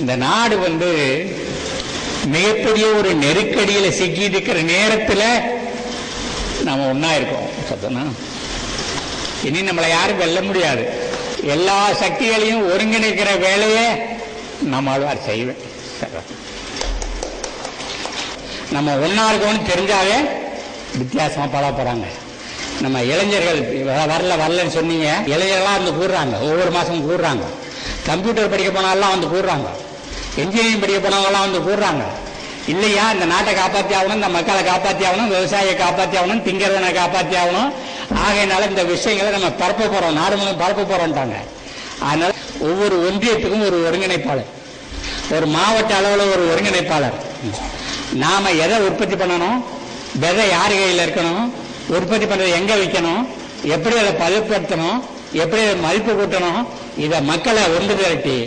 இந்த நாடு வந்து மிகப்பெரிய ஒரு நெருக்கடியில் சிக்கி இருக்கிற நேரத்தில் நம்ம ஒன்றா இருக்கோம். சத்தனா இனி நம்மளை யாரும் வெல்ல முடியாது. எல்லா சக்திகளையும் ஒருங்கிணைக்கிற வேலையை நம்மளால் செய்வேன். நம்ம ஒன்றா இருக்கோம்னு தெரிஞ்சாவே வித்தியாசமாக பழ போகிறாங்க நம்ம இளைஞர்கள் வரல வரலன்னு சொன்னீங்க. இளைஞர்களாக வந்து கூடுறாங்க. ஒவ்வொரு மாதமும் கூடுறாங்க. கம்ப்யூட்டர் படிக்க போனாலாம் வந்து கூடுறாங்க. இன்ஜினியரிங் படிக்க போனவங்களாம் வந்து கூடுறாங்க இல்லையா? இந்த நாட்டை காப்பாத்தி ஆகணும் இந்த மக்களை காப்பாத்தி ஆகணும் விவசாயியை காப்பாத்தி ஆகணும் திங்கிறவனை காப்பாத்தி ஆகணும். ஆகையினால இந்த விஷயங்களை நம்ம பரப்ப போறோம். நாடு முழுவதும் பரப்ப போறோம்ட்டாங்க. அதனால ஒவ்வொரு ஒன்றியத்துக்கும் ஒரு ஒருங்கிணைப்பாளர். ஒரு மாவட்ட அளவில் ஒரு ஒருங்கிணைப்பாளர். நாம எதை உற்பத்தி பண்ணணும்? விதை யார் கையில் இருக்கணும்? உற்பத்தி பண்ணுறது எங்க வைக்கணும்? எப்படி அதை பதப்படுத்தணும்? எப்படி அதை மதிப்பு கூட்டணும்? இதை மக்களை ஒன்று திரட்டி